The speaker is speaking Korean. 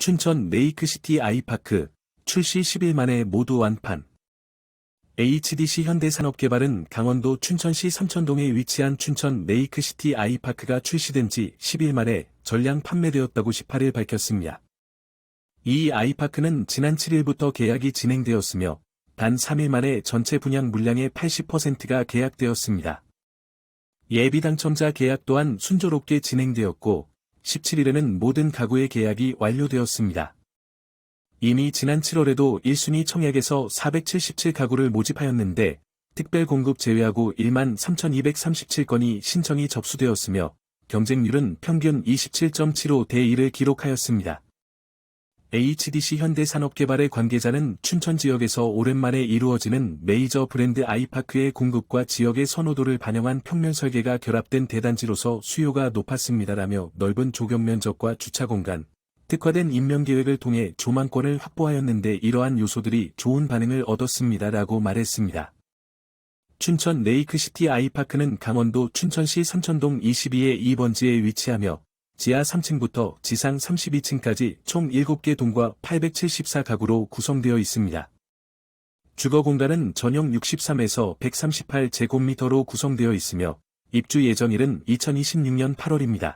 춘천 레이크시티 아이파크 출시 10일 만에 모두 완판. HDC 현대산업개발은 강원도 춘천시 삼천동에 위치한 춘천 레이크시티 아이파크가 출시된 지 10일 만에 전량 판매되었다고 18일 밝혔습니다. 이 아이파크는 지난 7일부터 계약이 진행되었으며 단 3일 만에 전체 분양 물량의 80%가 계약되었습니다. 예비 당첨자 계약 또한 순조롭게 진행되었고 17일에는 모든 가구의 계약이 완료되었습니다. 이미 지난 7월에도 1순위 청약에서 477가구를 모집하였는데 특별 공급 제외하고 1만 3,237건이 신청이 접수되었으며 경쟁률은 평균 27.75대 1을 기록하였습니다. HDC 현대산업개발의 관계자는 춘천 지역에서 오랜만에 이루어지는 메이저 브랜드 아이파크의 공급과 지역의 선호도를 반영한 평면 설계가 결합된 대단지로서 수요가 높았습니다라며 넓은 조경 면적과 주차 공간, 특화된 임명 계획을 통해 조망권을 확보하였는데 이러한 요소들이 좋은 반응을 얻었습니다라고 말했습니다. 춘천 레이크시티 아이파크는 강원도 춘천시 삼천동 22의 2번지에 위치하며 지하 3층부터 지상 32층까지 총 7개 동과 874가구로 구성되어 있습니다. 주거 공간은 전용 63에서 138제곱미터로 구성되어 있으며 입주 예정일은 2026년 8월입니다.